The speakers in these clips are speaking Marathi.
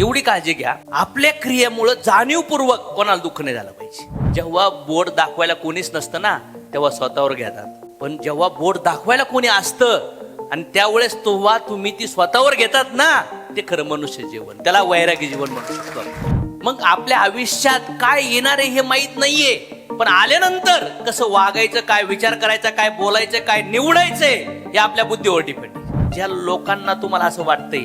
एवढी काळजी घ्या. आपल्या क्रियेमुळे जाणीवपूर्वक कोणाला दुःख नाही झालं पाहिजे. जेव्हा बोट दाखवायला कोणीच नसतं ना तेव्हा स्वतःवर घेतात. पण जेव्हा बोट दाखवायला कोणी असतं आणि त्यावेळेस तेव्हा तुम्ही ती स्वतःवर घेतात ना ते खरं मनुष्य जीवन. त्याला वैरागी जीवन म्हणू शकतो मग आपल्या आयुष्यात काय येणार आहे हे माहीत नाहीये. पण आल्यानंतर कसं वागायचं काय विचार करायचा काय बोलायचं काय निवडायचंय हे आपल्या बुद्धीवर डिपेंड ज्या लोकांना तुम्हाला असं वाटतंय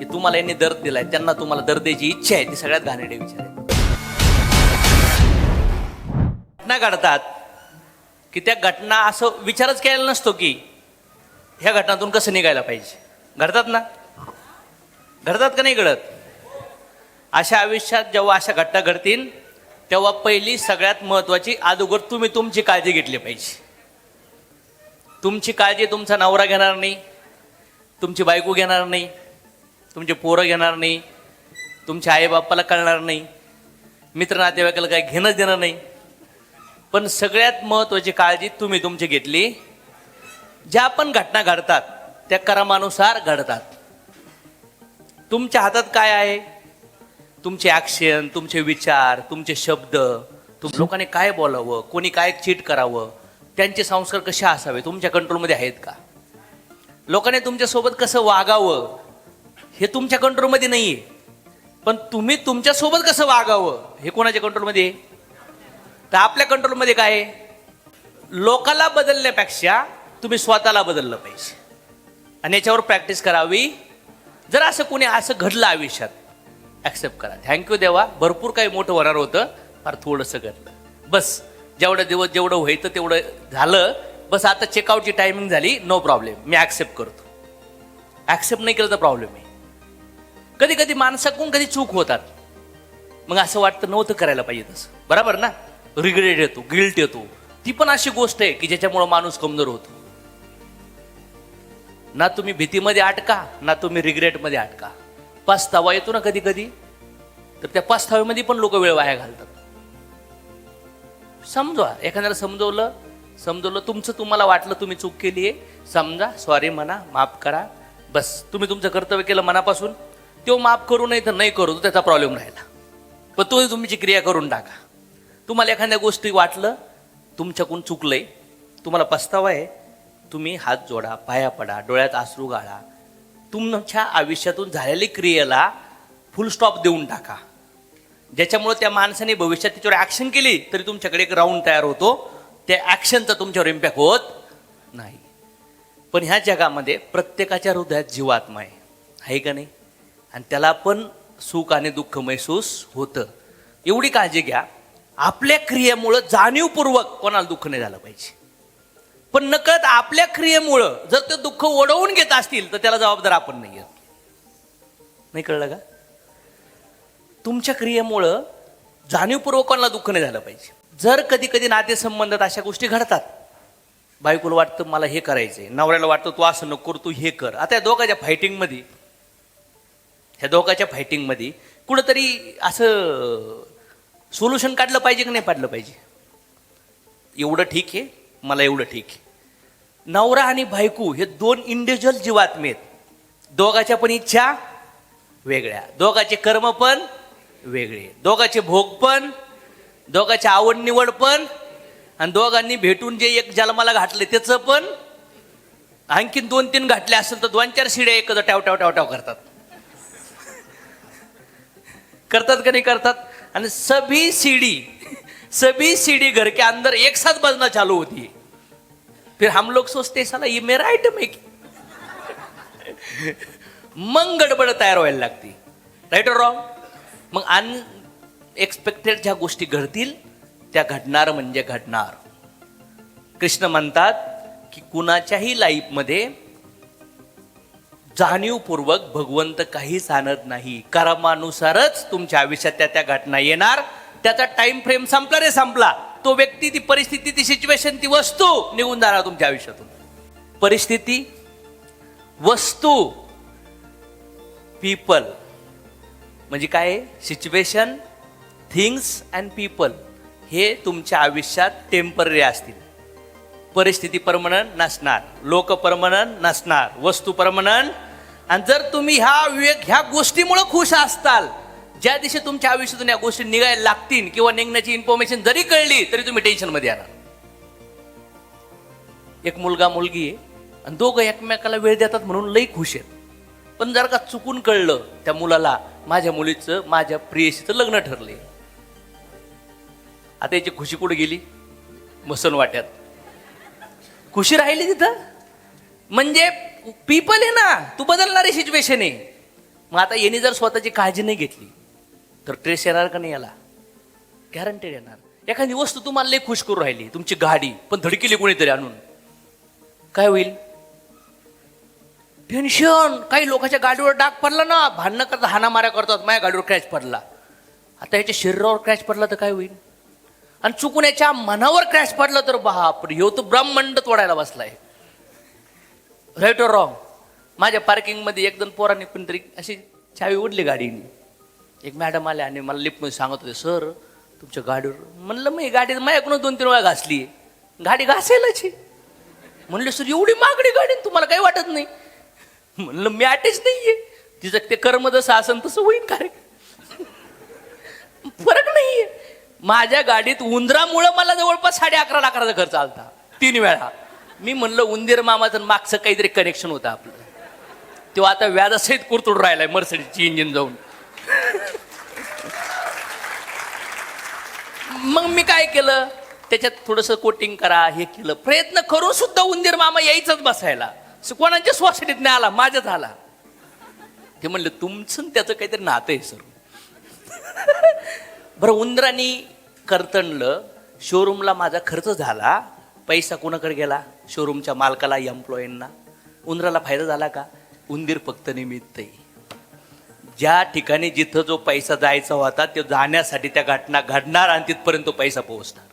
की तुम्हाला यांनी दर दिलाय त्यांना तुम्हाला दर द्यायची इच्छा आहे ती सगळ्यात घाणेडे विचार आहे घटना घडतात की त्या घटना असं विचारच केलेला नसतो की ह्या घटनातून कसं निघायला पाहिजे. घडतात ना? घडतात का नाही घडत? अशा आयुष्यात जेव्हा अशा घटना घडतील तेव्हा पहिली सगळ्यात महत्वाची अगोदर तुम्ही तुमची काळजी घेतली पाहिजे. तुमची काळजी तुमचा नवरा घेणार नाही तुमची बायको घेणार नाही तुमचे पोरं घेणार नाही तुमच्या आईबापाला कळणार नाही मित्र नातेवाईकाला काही घेणंच देणार नाही. पण सगळ्यात महत्वाची काळजी तुम्ही तुमची घेतली ज्या पण घटना घडतात त्या क्रमानुसार घडतात. तुमच्या हातात काय आहे? तुमचे ॲक्शन तुमचे विचार तुमचे शब्द तुम लोकांनी काय बोलावं कोणी काय चीट करावं त्यांचे संस्कार कसे असावे तुमच्या कंट्रोलमध्ये आहेत का? लोकांनी तुमच्यासोबत कसं वागावं हे तुमच्या कंट्रोलमध्ये नाही आहे पण तुम्ही तुमच्यासोबत कसं वागावं? हे कोणाच्या कंट्रोलमध्ये तर आपल्या कंट्रोलमध्ये काय आहे? लोकाला बदलण्यापेक्षा तुम्ही स्वतःला बदललं पाहिजे. आणि याच्यावर प्रॅक्टिस करावी. जर असं कोणी असं घडलं आयुष्यात ॲक्सेप्ट करा. थँक्यू देवा. भरपूर काही मोठं होणार होतं. फार थोडंसं घडलं. बस. जेवढं दिवस जेवढं व्हायचं तेवढं झालं. बस आता चेकआउटची टायमिंग झाली. नो प्रॉब्लेम मी ॲक्सेप्ट करतो. ॲक्सेप्ट नाही केलं तर प्रॉब्लेम आहे. कधी कधी माणसाकडून कधी चूक होतात. मग असं वाटतं नव्हतं करायला पाहिजे तसं. बरोबर ना? रिग्रेट येतो गिल्ट येतो. ती पण अशी गोष्ट आहे की ज्याच्यामुळं माणूस कमजोर होतो. ना तुम्ही भीतीमध्ये अटका ना तुम्ही रिग्रेटमध्ये अटका. पस्तावा येतो ना कधी कधी. तर त्या पास्तावेमध्ये पण लोक वेळ वाया घालतात. समजवा. एखाद्याला समजवलं समजवलं तुमचं तुम्हाला वाटलं तुम्ही चूक केली आहे समजा सॉरी म्हणा माफ करा. बस. तुम्ही तुमचं कर्तव्य केलं मनापासून. तो माफ करू नाही तर नाही करू त्याचा प्रॉब्लेम राहिला. पण तो तुमची क्रिया करून टाका. तुम्हाला एखाद्या गोष्टी वाटलं तुमच्याकडून चुकलंय तुम्हाला पस्तावा आहे तुम्ही हात जोडा पाया पडा डोळ्यात आसरू गाळा. तुमच्या आयुष्यातून झालेली क्रियेला फुल स्टॉप देऊन टाका. ज्याच्यामुळे त्या माणसाने भविष्यात त्याच्यावर ॲक्शन केली तरी तुमच्याकडे एक राऊंड तयार होतो. त्या ॲक्शनचा तुमच्यावर इम्पॅक्ट होत नाही. पण ह्या जगामध्ये प्रत्येकाच्या हृदयात जीवात्मा आहे. आहे का नाही? आणि त्याला पण सुख आणि दुःख महसूस होतं. एवढी काळजी घ्या. आपल्या क्रियेमुळं जाणीवपूर्वक कोणाला दुःख नाही झालं पाहिजे. पण नकळत आपल्या क्रियेमुळं जर ते दुःख ओढवून घेत असतील तर त्याला जबाबदार आपण नाही येत नाही कळलं का? तुमच्या क्रियेमुळं जाणीवपूर्वक कोणाला दुःख नाही झालं पाहिजे. जर कधी कधी नातेसंबंधात अशा गोष्टी घडतात बायकोला वाटतं मला हे करायचंय नवऱ्याला वाटतं तू असं नको तू हे कर. आता या दोघांच्या फायटिंगमध्ये ह्या दोघांच्या फायटिंगमध्ये कुठंतरी असं सोल्युशन काढलं पाहिजे की नाही पाडलं पाहिजे? एवढं ठीक आहे? मला एवढं ठीक आहे. नवरा आणि बायको हे दोन इंडिव्हिज्युअल जीवात्मे आहेत. दोघाच्या पण इच्छा वेगळ्या. दोघाचे कर्म पण वेगळे. दोघाचे भोग पण दोघाची आवड निवड पण आणि दोघांनी भेटून जे एक जन्माला घातले त्याचं पण आणखीन दोन तीन घातले असेल तर दोन चार शिड्या एकत्र टाव टाव टाव टाव करतात. करतात का नाही करतात? आणि सभी सीडी सभी सीडी घर के अंदर एक साथ बजना चालू होती. है फिर हम लोग सोचते साला ये मेरा आइटम है की मग गडबड तयार व्हायला लागती. राईट ऑर रॉंग मग अनएक्सपेक्टेड ज्या गोष्टी घडतील त्या घडणार म्हणजे घडणार. कृष्ण म्हणतात की कुणाच्याही लाईफमध्ये जाणीवपूर्वक भगवंत काहीच आणत नाही. कर्मानुसारच तुमच्या आयुष्यात त्या त्या घटना येणार. त्याचा टाइम फ्रेम संपला रे संपला. तो व्यक्ती ती परिस्थिती ती सिच्युएशन ती वस्तू निघून जाणार तुमच्या आयुष्यातून. परिस्थिती वस्तू पीपल म्हणजे काय? सिच्युएशन थिंग्स अँड पीपल हे तुमच्या आयुष्यात टेंपररी असतील. परिस्थिती परमनंट नसणार. लोक परमनंट नसणार. वस्तू परमनंट. आणि जर तुम्ही ह्या विवेक ह्या गोष्टीमुळे खुश असताल ज्या दिवशी तुमच्या आयुष्यातून या गोष्टी निघायला लागतील किंवा निघण्याची इन्फॉर्मेशन जरी कळली तरी तुम्ही टेन्शनमध्ये येणार. एक मुलगा मुलगी आहे आणि दोघं एकमेकाला वेळ देतात म्हणून लई खुश आहेत. पण जर का चुकून कळलं त्या मुलाला माझ्या मुलीचं माझ्या प्रियशीचं लग्न ठरले आता याची खुशी कुठे गेली? मसन वाट्यात खुशी राहिली तिथं? म्हणजे पीपल आहे ना तू बदलणारी सिच्युएशन आहे. मग आता यांनी जर स्वतःची काळजी नाही घेतली तर ट्रेस येणार का नाही याला? गॅरंटेड येणार. एखादी वस्तू तुम्हाला लई खुश करू राहिली तुमची गाडी पण धडकेली कोणीतरी आणून. काय होईल? टेन्शन काही लोकांच्या गाडीवर डाग पडला ना भांडणं करता हाना माऱ्या करतात माझ्या गाडीवर क्रॅच पडला. आता याच्या शरीरावर क्रॅच पडला तर काय होईल? आणि चुकून याच्या मनावर क्रॅश पडलं तर बाप ह्यो तो ब्रह्मांड तोडायला बसलाय. राईट ऑर रॉंग माझ्या पार्किंगमध्ये एक दोन पोरांनी कोणतरी अशी चावी उडली गाडीने. एक मॅडम आल्या आणि मला लिफ्टमध्ये सांगत होते सर तुमच्या गाडीवर म्हणलं मी गाडी माझ्याकडून दोन तीन वेळा घासली गाडी घासायलाच. म्हणलं सर एवढी मागणी गाडी तुम्हाला काही वाटत नाही. म्हणलं मी अटॅच नाहीये. तिचं ते कर्म जसं असन तसं होईन काय फरक नाहीये. माझ्या गाडीत उंदरामुळं मला जवळपास साडे अकरा लाखाचा खर्च आलता. तीन वेळा. मी म्हणलं उंदीर मामाचं मागचं काहीतरी कनेक्शन होतं आपलं. तो आता व्याजासहित कुरतुड राहिलाय मर्सडीची इंजिन जाऊन. मग मी काय केलं? त्याच्यात थोडंसं कोटिंग करा हे केलं. प्रयत्न करून सुद्धा उंदीर मामा यायचंच बसायला. कोणाच्या सोसायटीत नाही आला? माझ्याच आला ते म्हणलं तुमचं त्याचं काहीतरी नातं आहे सर. बरं उंदरानी करतणलं शोरूमला माझा खर्च झाला पैसा कोणाकडे गेला? शोरूमच्या मालकाला एम्प्लॉईंना उंदराला फायदा झाला का? उंदीर फक्त निमित्त आहे. ज्या ठिकाणी जिथं जो पैसा जायचा होता तो जाण्यासाठी त्या घटना घडणार आणि तिथपर्यंत तो पैसा पोहोचणार.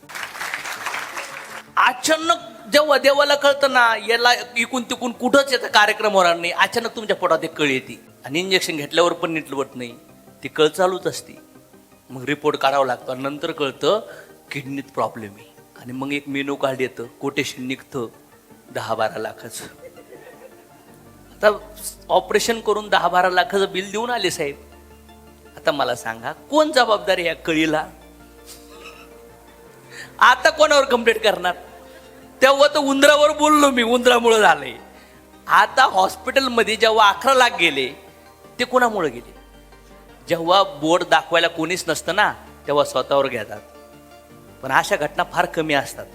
अचानक जेव्हा देवाला कळतं ना याला इकून तिकून कुठंच याचा कार्यक्रम होणार नाही. अचानक तुमच्या पोटात एक कळ येते. आणि इंजेक्शन घेतल्यावर पण नीट नाही. ती कळ चालूच असते. मग रिपोर्ट काढावा लागतो. नंतर कळतं किडनीत प्रॉब्लेम आहे. आणि मग एक मेनू कार्ड येतं. कोटेशन निघतं. दहा बारा लाखाचं. आता ऑपरेशन करून दहा बारा लाखाचं बिल देऊन आले साहेब. आता मला सांगा कोण जबाबदार या कळीला? आता कोणावर कंप्लेंट करणार? तेव्हा तर उंदरावर बोललो मी उंदरामुळे झालंय. आता हॉस्पिटलमध्ये जेव्हा अकरा लाख गेले ते कोणामुळे गेले? जेव्हा बोर्ड दाखवायला कोणीच नसतं ना तेव्हा स्वतःवर घेतात. पण अशा घटना फार कमी असतात.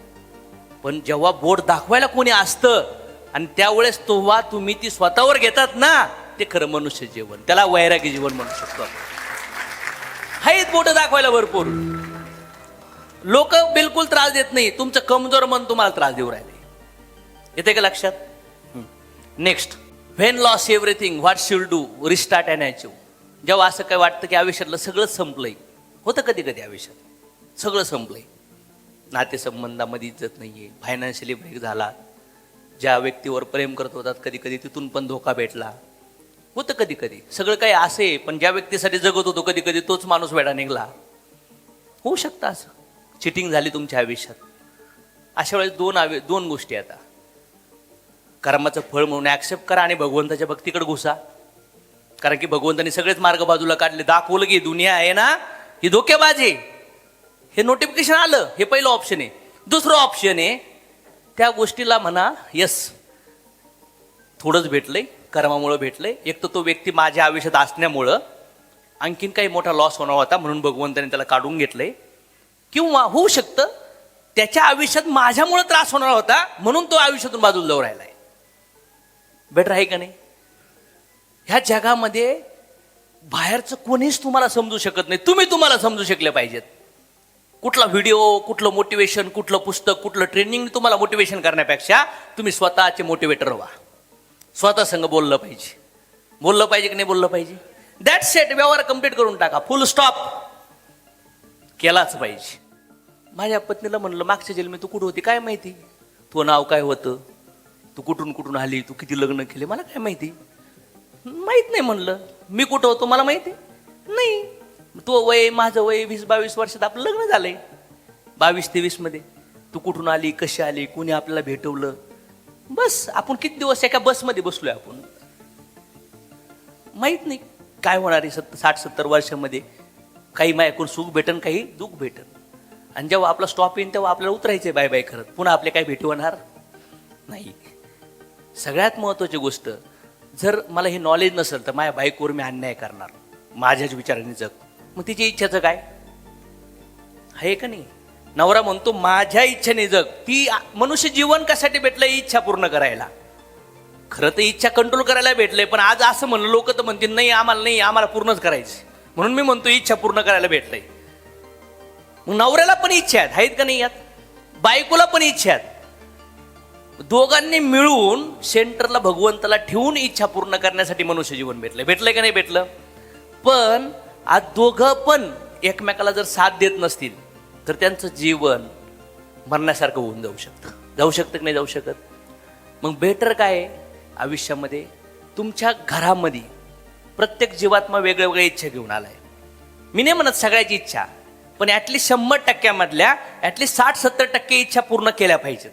पण जेव्हा बोर्ड दाखवायला कोणी असतं आणि त्यावेळेस तेव्हा तुम्ही ती स्वतःवर घेतात ना ते खरं मनुष्य जीवन. त्याला वैरागी जीवन म्हणू शकतो. आहेत बोट दाखवायला भरपूर. लोक बिलकुल त्रास देत नाही. तुमचं कमजोर मन तुम्हाला त्रास देऊ राहिले. येते का लक्षात? Next when loss everything what should do restart and achieve जेव्हा असं काय वाटतं की आयुष्यातलं सगळंच संपलंय होतं कधी कधी आयुष्यात. सगळं संपलंय. नातेसंबंधामध्ये इज्जत नाही आहे फायनान्शियली ब्रेक झाला. ज्या व्यक्तीवर प्रेम करत होतात कधी कधी तिथून पण धोका भेटला. होतं कधी कधी. सगळं काही असे पण ज्या व्यक्तीसाठी जगत होतो कधी कधी तोच माणूस वेडा निघला. होऊ शकतं असं. चिटिंग झाली तुमच्या आयुष्यात. अशा वेळेस दोन आवे दोन गोष्टी आता. कर्माचं फळ म्हणून ॲक्सेप्ट करा आणि भगवंताच्या भक्तीकडे घुसा. कारण की भगवंतांनी सगळेच मार्ग बाजूला काढले. दाखवलं की दुनिया आहे ना ही धोकेबाजी. हे नोटिफिकेशन आलं हे पहिलं ऑप्शन आहे. दुसरं ऑप्शन आहे त्या गोष्टीला म्हणा यस थोडंच भेटलंय कर्मामुळं भेटलंय. एक तर तो व्यक्ती माझ्या आयुष्यात असण्यामुळं आणखीन काही मोठा लॉस होणार होता म्हणून भगवंताने त्याला काढून घेतलंय. किंवा होऊ शकतं त्याच्या आयुष्यात माझ्यामुळं त्रास होणार होता म्हणून तो आयुष्यातून बाजूला जाऊ राहिलाय. बेटर आहे का नाही? ह्या जगामध्ये बाहेरचं कोणीच तुम्हाला समजू शकत नाही. तुम्ही तुम्हाला समजू शकले पाहिजेत. कुठला व्हिडिओ कुठलं मोटिवेशन कुठलं पुस्तक कुठलं ट्रेनिंग तुम्हाला मोटिवेशन करण्यापेक्षा तुम्ही स्वतःचे मोटिवेटर व्हा. स्वतः संग बोललं पाहिजे. बोललं पाहिजे की नाही बोललं पाहिजे? दॅट सेट व्यवहार कंप्लीट करून टाका. फुल स्टॉप केलाच पाहिजे. माझ्या पत्नीला म्हणलं मागच्या जन्मी तू कुठं होती? काय माहिती? तू नाव काय होतं? तू कुठून कुठून आली? तू किती लग्न केले? मला काय माहिती? माहीत नाही म्हणलं. मी कुठं होतो मला माहिती? नाही. तो वय माझं वय वीस बावीस वर्षात आपलं लग्न झालंय. बावीस तेवीसमध्ये. तू कुठून आली कशी आली कुणी आपल्याला भेटवलं? बस आपण किती दिवस एका बसमध्ये बसलोय आपण? माहीत नाही. काय होणार आहे सत्तर साठ सत्तर वर्षामध्ये? काही माझ्याकडून सुख भेटन काही दुःख भेटन. आणि जेव्हा आपला स्टॉप येईन तेव्हा आपल्याला उतरायचे बाय बाय करत. पुन्हा आपले काय भेटवणार होणार? नाही. सगळ्यात महत्त्वाची गोष्ट जर मला हे नॉलेज नसेल तर माझ्या बाईकवर मी अन्याय करणार. माझ्याच विचाराने जग. मग तिची इच्छाचं काय? आहे का नाही? नवरा म्हणतो माझ्या इच्छेने जग. ती मनुष्य जीवन कशासाठी भेटलं ही इच्छा पूर्ण करायला. खरं तर इच्छा कंट्रोल करायला भेटलंय पण आज असं म्हणलं लोक तर म्हणतील नाही आम्हाला नाही आम्हाला पूर्णच करायची म्हणून मी म्हणतो इच्छा पूर्ण करायला भेटलंय. मग नवऱ्याला पण इच्छा आहेत. आहेत का नाही यात? बायकोला पण इच्छा आहेत. दोघांनी मिळून सेंटरला भगवंताला ठेवून इच्छा पूर्ण करण्यासाठी मनुष्य जीवन भेटलं. भेटलंय का नाही भेटलं? पण आज दोघं पण एकमेकाला जर साथ देत नसतील तर त्यांचं जीवन मरण्यासारखं होऊन जाऊ शकतं. जाऊ शकतं की नाही जाऊ शकत? मग बेटर काय आहे? आयुष्यामध्ये तुमच्या घरामध्ये प्रत्येक जीवात्मा वेगळ्या वेगळ्या इच्छा घेऊन आलाय. मी नाही म्हणत सगळ्याची इच्छा पण ॲटलीस्ट शंभर टक्क्यामधल्या ॲटलीस्ट साठ सत्तर टक्के इच्छा पूर्ण केल्या पाहिजेत.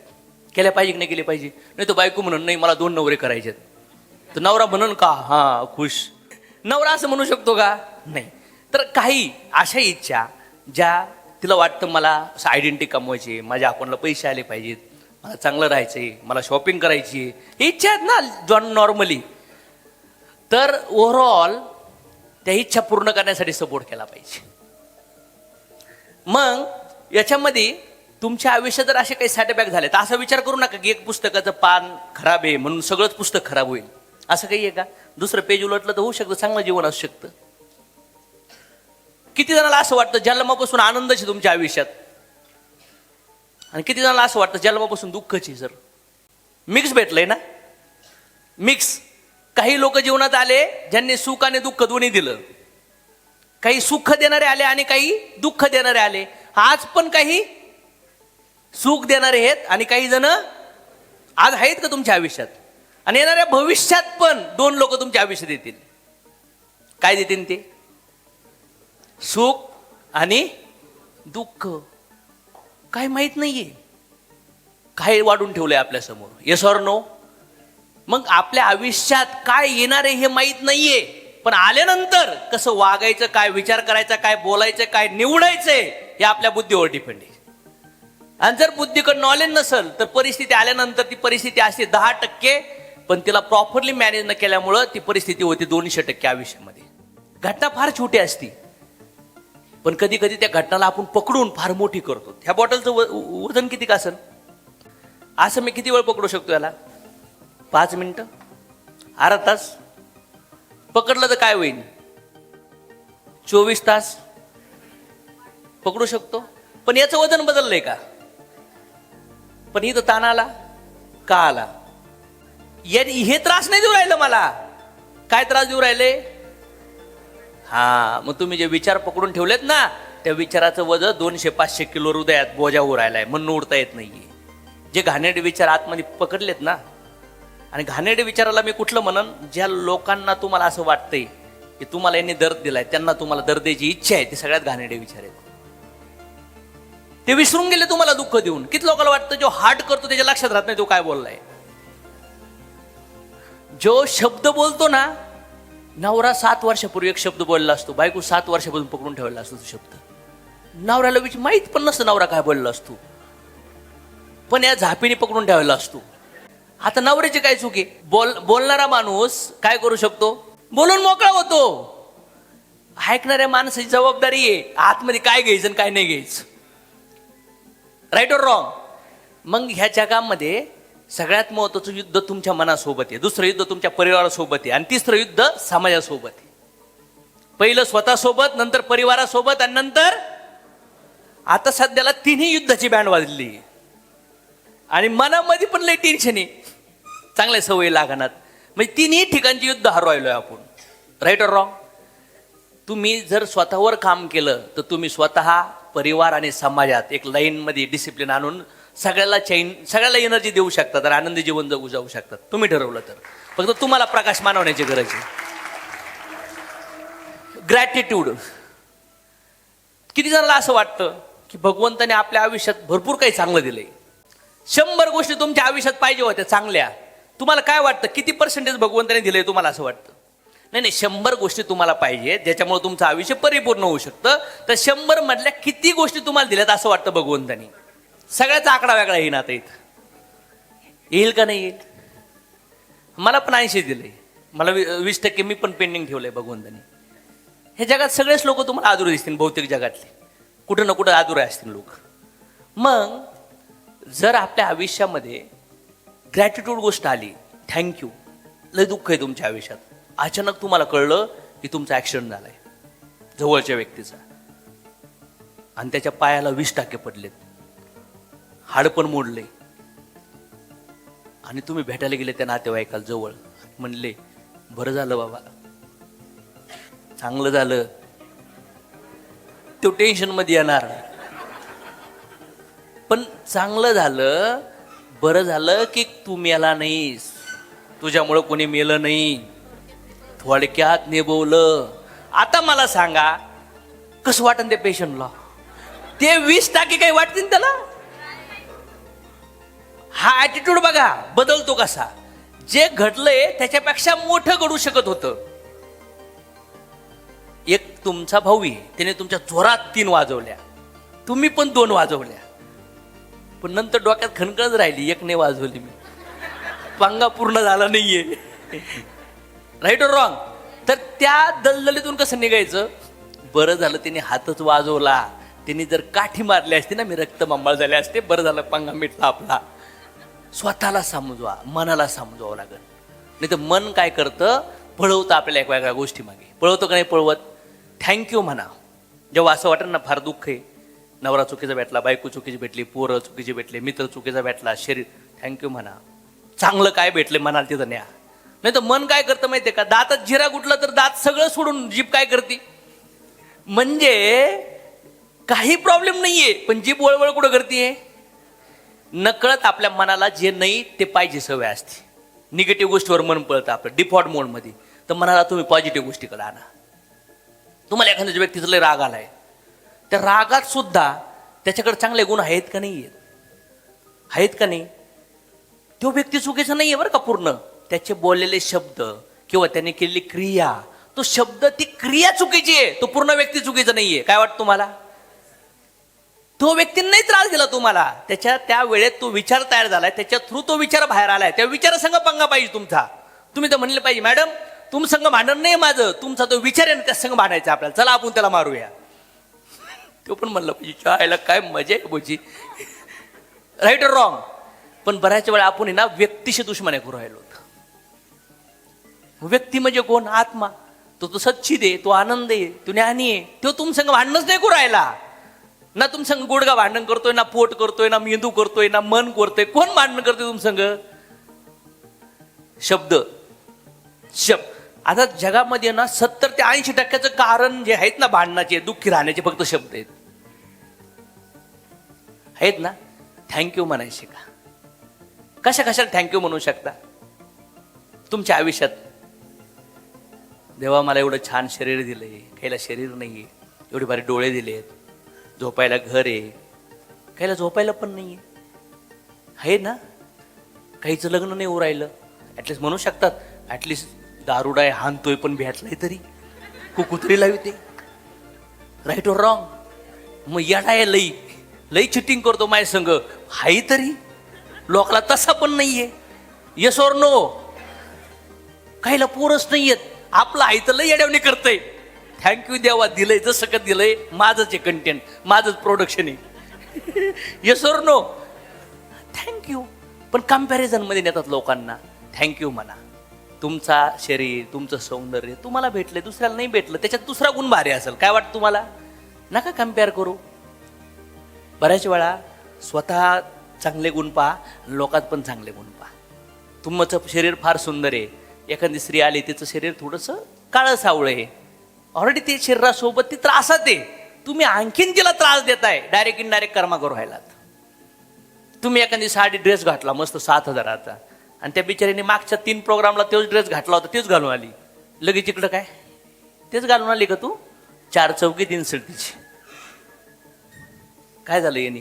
केल्या पाहिजे की नाही केली पाहिजे? नाही तो बायको म्हणून नाही मला दोन नवरे करायचे तर नवरा म्हणून का? हा खुश. नवरा असं म्हणू शकतो का? नाही. तर काही अशा इच्छा ज्या तिला वाटतं मला असं आयडेंटिटी कमवायची माझ्या अकाउंटला पैसे आले पाहिजेत मला चांगलं राहायचंय मला शॉपिंग करायची इच्छा आहेत ना जॉन नॉर्मली तर ओव्हरऑल त्या इच्छा पूर्ण करण्यासाठी सपोर्ट केला पाहिजे. मग याच्यामध्ये तुमच्या आयुष्यात जर असे काही सॅटबॅक झाले तर असा विचार करू नका की एक पुस्तकाचं पान खराब आहे म्हणून सगळंच पुस्तक खराब होईल. असं काही आहे का? दुसरं पेज उलटलं तर होऊ शकतं चांगलं जीवन असू शकतं. किती जणाला असं वाटतं जन्मापासून आनंदच आहे तुमच्या आयुष्यात. आणि किती जणाला असं वाटतं जन्मापासून दुःखची सर. मिक्स भेटलंय ना? मिक्स काही लोक जीवनात आले ज्यांनी सुख आणि दुःख दोन्ही दिलं. काही सुख देणारे आले आणि काही दुःख देणारे आले. आज पण काही सुख देणारे आहेत आणि काही जण आज आहेत का तुमच्या आयुष्यात? आणि येणाऱ्या भविष्यात पण दोन लोक तुमच्या आयुष्यात येतील. काय देतील ते? सुख आणि दुःख. काय माहीत नाहीये. काय वाढून ठेवलंय आपल्यासमोर? येस ऑर नो मग आपल्या आयुष्यात काय येणार आहे हे माहीत नाहीये. पण आल्यानंतर कसं वागायचं काय विचार करायचा काय बोलायचं काय निवडायचंय हे आपल्या बुद्धीवर डिपेंड आहे. आणि जर बुद्धीकडे नॉलेज नसेल तर परिस्थिती आल्यानंतर ती परिस्थिती असते दहा टक्के पण तिला प्रॉपरली मॅनेज न केल्यामुळं ती परिस्थिती होती दोनशे टक्के आयुष्यामध्ये. घटना फार छोटी असती. पण कधी कधी त्या घटनाला आपण पकडून फार मोठी करतो. ह्या बॉटलचं व- वजन किती का असेल? असं मी किती वेळ पकडू शकतो याला? पाच मिनटं? अर्धा तास? पकडलं तर काय होईल चोवीस तास? पकडू शकतो? पण याचं वजन बदललंय का? पण इथं ताण आला का आला? हे त्रास नाही देऊ राहिलं मला. काय त्रास देऊ राहिले? हा मग तुम्ही जे विचार पकडून ठेवलेत ना त्या विचाराचं वजन दोनशे पाचशे किलो हृदयात बोजा होऊ राहिलाय म्हणून उडता येत नाहीये. जे घाणेरडे विचार आतमध्ये पकडलेत ना आणि घाणेरडे विचाराला मी कुठलं म्हणन? ज्या लोकांना तुम्हाला असं वाटतंय की तुम्हाला यांनी दर्द दिलाय त्यांना तुम्हाला दर्द द्यायची इच्छा आहे ते सगळ्यात घाणेरडे विचार आहेत. ते विसरून गेले तुम्हाला दुःख देऊन. किती लोकांना वाटतं जो हार्ट करतो त्याच्या लक्षात राहत नाही तो काय बोललाय? जो शब्द बोलतो ना नवरा सात वर्षापूर्वी एक शब्द बोलला असतो. बायको सात वर्षापासून पकडून ठेवलेला असतो तो शब्द. नवऱ्याला विच माहीत पण नसतं नवरा काय बोलला असतो. पण या झापीने पकडून ठेवलेला असतो. आता नवऱ्याची काय चूक आहे? बोल बोलणारा माणूस काय करू शकतो? बोलून मोकळा होतो. ऐकणाऱ्या माणसाची जबाबदारी आहे. आतमध्ये काय घ्यायचं आणि काय नाही घ्यायचं. राईट और रॉंग मग ह्या जगामध्ये सगळ्यात महत्वाचं युद्ध तुमच्या मनासोबत आहे. दुसरं युद्ध तुमच्या परिवारासोबत आहे. आणि तिसरं युद्ध समाजासोबत आहे. पहिलं स्वतःसोबत नंतर परिवारासोबत आणि नंतर आता सध्याला तिन्ही युद्धाची बँड वाजली. आणि मनामध्ये पण लई टेन्शन आहे. चांगल्या सवयी लागणार. म्हणजे तिन्ही ठिकाणची युद्ध हरवायलोय आपण. राईट और रॉंग तुम्ही जर स्वतःवर काम केलं तर तुम्ही स्वतः परिवार आणि समाजात एक लाईनमध्ये डिसिप्लिन आणून सगळ्याला चैन सगळ्याला एनर्जी देऊ शकतात तर आनंदी जीवन जगू जाऊ शकतात. तुम्ही ठरवलं तर. फक्त तुम्हाला प्रकाश मानवण्याची गरज आहे. ग्रॅटिट्यूड किती जणांना असं वाटतं की भगवंताने आपल्या आयुष्यात भरपूर काही चांगलं दिलंय. शंभर गोष्टी तुमच्या आयुष्यात पाहिजे होत्या चांगल्या. तुम्हाला काय वाटतं? किती पर्सेंटेज भगवंताने दिलंय तुम्हाला असं वाटतं? नाही नाही शंभर गोष्टी तुम्हाला पाहिजे ज्याच्यामुळे तुमचं आयुष्य परिपूर्ण होऊ शकतं. तर शंभर मधल्या किती गोष्टी तुम्हाला दिल्यात असं वाटतं भगवंतानी? सगळ्याचा आकडा वेगळा येईन आता इथं. येईल का नाही येईल मला पण ऐंशी दिले. मला वी- वीस टक्के मी पण पेंडिंग ठेवलंय भगवंतानी. हे जगात सगळेच लोक तुम्हाला आदुरे दिसतील भौतिक जगातले. कुठं ना कुठं आदुरे असतील लोक. मग जर आपल्या आयुष्यामध्ये ग्रॅटिट्यूड गोष्ट आली थँक्यू लय दुःख आहे तुमच्या आयुष्यात. अचानक तुम्हाला कळलं की तुमचा ॲक्सिडेंट झालाय. जवळच्या व्यक्तीचा. आणि त्याच्या पायाला वीस टाके पडलेत. हाड पण मोडले. आणि तुम्ही भेटायला गेले त्या नातेवाईकाला जवळ. म्हणले बरं झालं बाबा. चांगलं झालं. तो टेन्शनमध्ये येणार. पण चांगलं झालं. बरं झालं की तू मेला नाहीस. तुझ्यामुळं कोणी मेलं नाही. थोडक्यात निभवलं. आता मला सांगा कसं वाटन ते पेशंटला ते वीस टाके काही वाटतील त्याला? हा ॲटिट्यूड बघा बदलतो कसा? जे घडलंय त्याच्यापेक्षा मोठं घडू शकत होतं. एक तुमचा भाऊ आहे त्याने तुमच्या जोरात तीन वाजवल्या. तुम्ही पण दोन वाजवल्या. पण नंतर डोक्यात खणखणच राहिली एक नाही वाजवली मी. पांगा पूर्ण झाला नाहीये. राईट और रॉंग तर त्या दलदलीतून कसं निघायचं? बरं झालं त्याने हातच वाजवला. त्यांनी जर काठी मारली असती ना मी रक्तबंबाळ झाले असते. बरं झालं पांगा मिटला आपला. स्वतःला समजवा मनाला समजवावं लागेल. नाही तर मन काय करतं? पळवतं आपल्याला एक वेगळ्या गोष्टी मागे पळवतं का नाही पळवत? थँक्यू म्हणा. जेव्हा असं वाटेल ना फार दुःख आहे. नवरा चुकीचा भेटला बायको चुकीची भेटली पोरं चुकीची भेटले मित्र चुकीचा भेटला शरीर. थँक्यू म्हणा. चांगलं काय भेटले म्हणाल तिथं न्या. नाही तर मन काय करतं माहितीये का? दातात जिरा गुटला तर दात सगळं सोडून जीप काय करते? म्हणजे काही प्रॉब्लेम नाहीये पण जीप वळवळ कुठं करते नकळत आपल्या मनाला जे नाही ते पाहिजे सवय असते. निगेटिव्ह गोष्टीवर मन पळतं आपलं डिफॉल्ट मोडमध्ये तर मनाला तुम्ही पॉझिटिव्ह गोष्टीकडे आणा. तुम्हाला एखाद्या व्यक्तीचा लय राग आलाय. त्या रागात सुद्धा त्याच्याकडे चांगले गुण आहेत का नाही आहेत आहेत का नाही? तो व्यक्ती चुकीचा नाहीये बरं का पूर्ण. त्याचे बोललेले शब्द किंवा त्याने केलेली क्रिया तो शब्द ती क्रिया चुकीची आहे. तो पूर्ण व्यक्ती चुकीचा नाहीये. काय वाटतं तुम्हाला? तो व्यक्तीने नाही त्रास दिला तुम्हाला. त्याच्या त्या वेळेत तो विचार तयार झालाय. त्याच्या थ्रू तो विचार बाहेर आलाय. त्या विचारासंग पंगा पाहिजे तुमचा. तुम्ही तर म्हणले पाहिजे मॅडम तुम संघ भांडण नाही माझं. तुमचा तो विचार आहे ना त्या संघ भांडायचा आपल्याला. चला आपण त्याला मारूया. तो पण म्हणलं पाहिजे चायला काय मजा आहे बोची राईट और रॉंग पण बऱ्याच वेळा आपण आहे ना व्यक्तीशी दुश्मन करू राहिलो व्यक्ती म्हणजे कोण? आत्मा. तो तो सच्छिद आहे तो आनंद आहे तो ज्ञानी आहे. तो तुम संग भांडणच नाही करू राहिला. ना तुम संग गुडगा भांडण करतोय ना पोट करतोय ना मेंदू करतोय ना मन करतोय. कोण भांडण करतोय तुम संग? शब्द. शब्द. आता जगामध्ये ना सत्तर ते ऐंशी टक्क्याचं कारण जे आहेत ना भांडणाचे दुःखी राहण्याचे फक्त शब्द आहेत. आहेत ना? थँक्यू म्हणायचे का? कशा कशाला थँक्यू म्हणू शकता? तुमच्या आयुष्यात. देवा मला एवढं छान शरीर दिलं आहे काहीला शरीर नाही आहे एवढे भारी डोळे दिलेत. झोपायला घर आहे. काहीला झोपायला पण नाही आहे ना? काहीचं लग्न नाही उरायलं ॲटलीस्ट म्हणू शकतात ॲटलिस्ट दारुडा आहे हानतोय पण भेटलाय तरी. कुकुत्री लावी ते राईट और रॉंग मग येडा आहे लई. लई चिटिंग करतो माय संघ हाय तरी. लोकला तसा पण नाहीये. येस और नो काहीला पोरच आहेत आपलं आई तर लई येड्यावणी करतंय. थँक्यू देवा दिलंय जसं का दिलंय माझंच आहे कंटेंट माझंच प्रोडक्शन आहे. येस और नो थँक्यू पण कम्पॅरिझनमध्ये नेतात लोकांना. थँक्यू म्हणा. तुमचा शरीर तुमचं सौंदर्य तुम्हाला भेटलंय दुसऱ्याला नाही भेटलं त्याच्यात दुसरा गुण भारी असेल. काय वाटतं तुम्हाला? नका कंपेअर करू. बऱ्याच वेळा स्वतः चांगले गुण पहा लोकात पण चांगले गुण पहा. तुमचं शरीर फार सुंदर आहे. एखादी स्त्री आली तिचं शरीर थोडंसं काळं सावळं आहे. ऑलरेडी ते शरीरासोबत ती त्रासात आहे. तुम्ही आणखीन तिला त्रास देताय डायरेक्ट इनडायरेक्ट कर्मागर व्हायलात. तुम्ही एखादी साडी ड्रेस घातला मस्त सात हजाराचा. आणि त्या बिचारीने मागच्या तीन प्रोग्रामला तोच ड्रेस घातला होता तेच घालून आली. लगेच इकडं काय? तेच घालून आली का तू? चार चौकी तीन तिची काय झालं याने?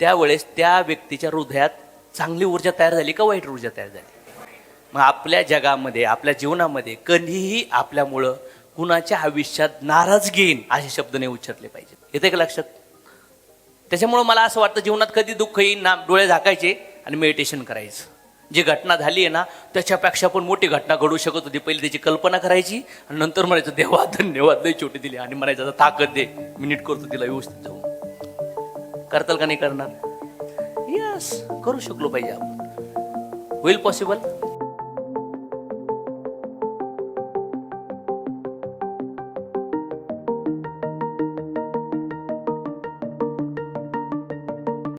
त्यावेळेस त्या व्यक्तीच्या हृदयात चांगली ऊर्जा तयार झाली का वाईट ऊर्जा तयार झाली? मग आपल्या जगामध्ये आपल्या जीवनामध्ये कधीही आपल्यामुळं कुणाच्या आयुष्यात नाराजगी येईन असे शब्द नाही उच्चारले पाहिजेत. येते का लक्षात? त्याच्यामुळं मला असं वाटतं जीवनात कधी दुःख येईल ना डोळे झाकायचे आणि मेडिटेशन करायचं. जी घटना झाली आहे ना त्याच्यापेक्षा पण मोठी घटना घडू शकत होती. पहिली त्याची कल्पना करायची आणि नंतर म्हणायचं देवा धन्यवाद लई छोटी दिली. आणि म्हणायचं आता ताकद दे मी नीट करतो तिला व्यवस्थित जाऊन. करताल का नाही करणार? यस करू शकलो पाहिजे आपण. होईल पॉसिबल